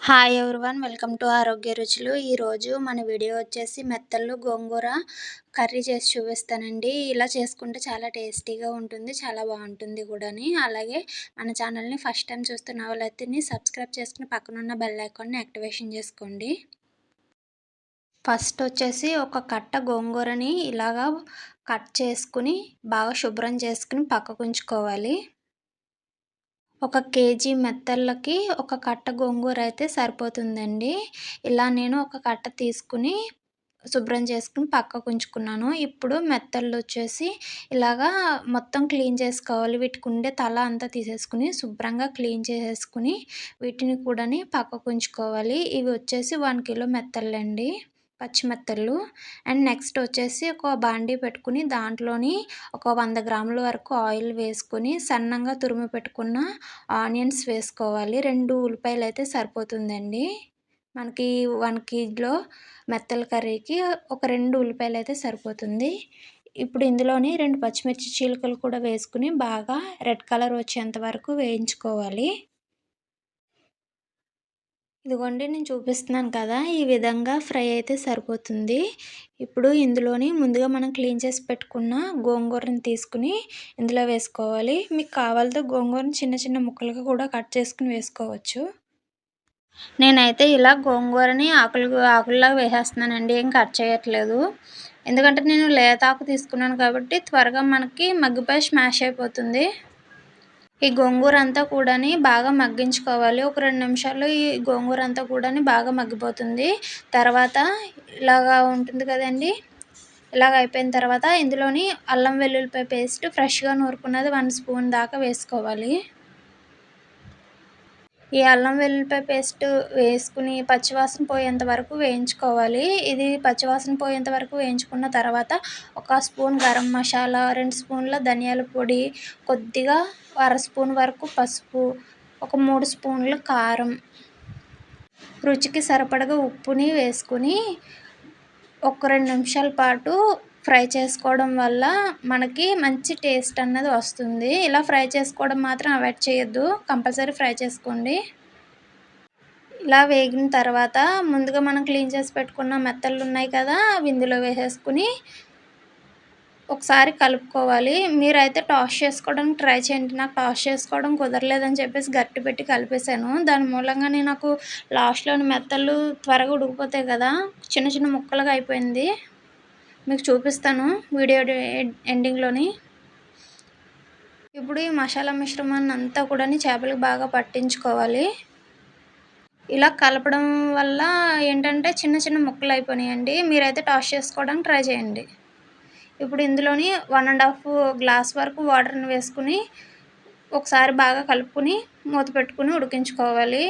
Hi everyone welcome to ఆరోగ్య రుచులు ఈరోజు మన వీడియో వచ్చేసి మెత్తళ్ళు గోంగూర కర్రీ చేసి చూపిస్తానండి. ఇలా చేసుకుంటే చాలా టేస్టీగా ఉంటుంది చాలా బాగుంటుంది కూడాని. అలాగే మన ఛానల్ని ఫస్ట్ టైం చూస్తున్న వాళ్ళైతే సబ్స్క్రైబ్ చేసుకుని పక్కనున్న బెల్ ఐకాన్ని యాక్టివేషన్ చేసుకోండి. ఫస్ట్ వచ్చేసి ఒక కట్ట గోంగూరని ఇలాగా కట్ చేసుకుని బాగా శుభ్రం చేసుకుని పక్కకు ఉంచుకోవాలి. ఒక కేజీ మెత్తళ్ళకి ఒక కట్ట గోంగూర అయితే సరిపోతుందండి. ఇలా నేను ఒక కట్ట తీసుకుని శుభ్రం చేసుకుని పక్కకు ఉంచుకున్నాను. ఇప్పుడు మెత్తళ్ళు వచ్చేసి ఇలాగా మొత్తం క్లీన్ చేసుకోవాలి. వీటికి ఉండే తల అంతా తీసేసుకుని శుభ్రంగా క్లీన్ చేసేసుకుని వీటిని కూడా పక్కకు ఉంచుకోవాలి. ఇవి వచ్చేసి వన్ కిలో మెత్తళ్ళండి పచ్చిమెత్తళ్ళు. అండ్ నెక్స్ట్ వచ్చేసి ఒక బాండీ పెట్టుకుని దాంట్లోని ఒక వంద గ్రాముల వరకు ఆయిల్ వేసుకుని సన్నంగా తురిమి పెట్టుకున్న ఆనియన్స్ వేసుకోవాలి. రెండు ఉల్లిపాయలు అయితే సరిపోతుందండి. మనకి వన్ కేజీలో మెత్తల కర్రీకి ఒక రెండు ఉల్లిపాయలు అయితే సరిపోతుంది. ఇప్పుడు ఇందులోని రెండు పచ్చిమిర్చి చీలికలు కూడా వేసుకుని బాగా రెడ్ కలర్ వచ్చేంత వరకు వేయించుకోవాలి. ఇదిగోండి నేను చూపిస్తున్నాను కదా ఈ విధంగా ఫ్రై అయితే సరిపోతుంది. ఇప్పుడు ఇందులోని ముందుగా మనం క్లీన్ చేసి పెట్టుకున్న గోంగూరని తీసుకుని ఇందులో వేసుకోవాలి. మీకు కావాలితే గోంగూరని చిన్న చిన్న ముక్కలుగా కూడా కట్ చేసుకుని వేసుకోవచ్చు. నేనైతే ఇలా గోంగూరని ఆకులు ఆకుల్లాగా వేసేస్తున్నానండి ఏం కట్ చేయట్లేదు. ఎందుకంటే నేను లేతాకు తీసుకున్నాను కాబట్టి త్వరగా మనకి మగ్గిపోయి స్మాష్ అయిపోతుంది. ఈ గోంగూర అంతా కూడాని బాగా మగ్గించుకోవాలి. ఒక రెండు నిమిషాలు ఈ గోంగూర అంతా కూడాని బాగా మగ్గిపోతుంది. తర్వాత ఇలాగా ఉంటుంది కదండి. ఇలాగ అయిపోయిన తర్వాత ఇందులోని అల్లం వెల్లుల్లిపాయ పేస్ట్ ఫ్రెష్గా నూరుకున్నది వన్ స్పూన్ దాకా వేసుకోవాలి. ఈ అల్లం వెల్లుల్లిపాయ పేస్ట్ వేసుకుని పచ్చివాసన పోయేంత వరకు వేయించుకోవాలి. ఇది పచ్చివాసన పోయేంత వరకు వేయించుకున్న తర్వాత ఒక స్పూన్ గరం మసాలా రెండు స్పూన్ల ధనియాల పొడి కొద్దిగా అర స్పూన్ వరకు పసుపు ఒక మూడు స్పూన్లు కారం. రుచికి సరిపడగా ఉప్పుని వేసుకుని ఒక రెండు నిమిషాల పాటు ఫ్రై చేసుకోవడం వల్ల మనకి మంచి టేస్ట్ అన్నది వస్తుంది. ఇలా ఫ్రై చేసుకోవడం మాత్రం అవాయిడ్ చేయొద్దు. కంపల్సరీ ఫ్రై చేసుకోండి. ఇలా వేగిన తర్వాత ముందుగా మనం క్లీన్ చేసి పెట్టుకున్న మెత్తలు ఉన్నాయి కదా అవి ఇందులో వేసేసుకుని ఒకసారి కలుపుకోవాలి. మీరైతే టాస్ చేసుకోవడానికి ట్రై చేయండి. నాకు టాస్ చేసుకోవడం కుదరలేదని చెప్పేసి గట్టి పెట్టి కలిపేశాను. దాని మూలంగానే నాకు లాస్ట్లోని మెత్తలు త్వరగా ఉడికిపోతాయి కదా చిన్న చిన్న ముక్కలుగా అయిపోయింది. మీకు చూపిస్తాను వీడియో ఎండింగ్లోని ఇప్పుడు ఈ మసాలా మిశ్రమాన్ని అంతా కూడా చేపలకు బాగా పట్టించుకోవాలి. ఇలా కలపడం వల్ల ఏంటంటే చిన్న చిన్న ముక్కలు అయిపోయినాయండి. మీరైతే టాస్ చేసుకోవడానికి ట్రై చేయండి. ఇప్పుడు ఇందులోని వన్ అండ్ హాఫ్ గ్లాస్ వరకు వాటర్ని వేసుకుని ఒకసారి బాగా కలుపుకుని మూత పెట్టుకుని ఉడికించుకోవాలి.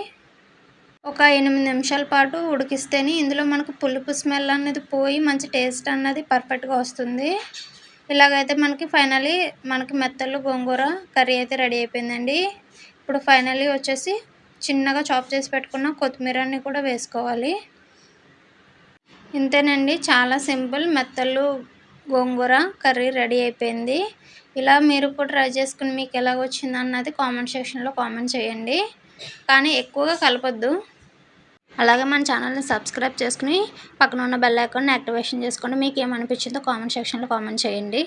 ఒక ఎనిమిది నిమిషాల పాటు ఉడికిస్తేనే ఇందులో మనకు పులుపు స్మెల్ అనేది పోయి మంచి టేస్ట్ అన్నది పర్ఫెక్ట్గా వస్తుంది. ఇలాగైతే మనకి ఫైనలీ మనకి మెత్తలు గోంగూర కర్రీ అయితే రెడీ అయిపోయిందండి. ఇప్పుడు ఫైనలీ వచ్చేసి చిన్నగా చాప్ చేసి పెట్టుకున్న కొత్తిమీరని కూడా వేసుకోవాలి. ఇంతేనండి చాలా సింపుల్ మెత్తలు గోంగూర కర్రీ రెడీ అయిపోయింది. ఇలా మీరు కూడా ట్రై చేసుకుని మీకు ఎలాగ అన్నది కామెంట్ సెక్షన్లో కామెంట్ చేయండి. కానీ ఎక్కువగా కలపొద్దు. అలాగే మన ఛానల్ని సబ్స్క్రైబ్ చేసుకుని పక్కన ఉన్న బెల్ ఐకాన్ని యాక్టివేషన్ చేసుకోండి. మీకు ఏమనిపించిందో కామెంట్ సెక్షన్లో కామెంట్ చేయండి.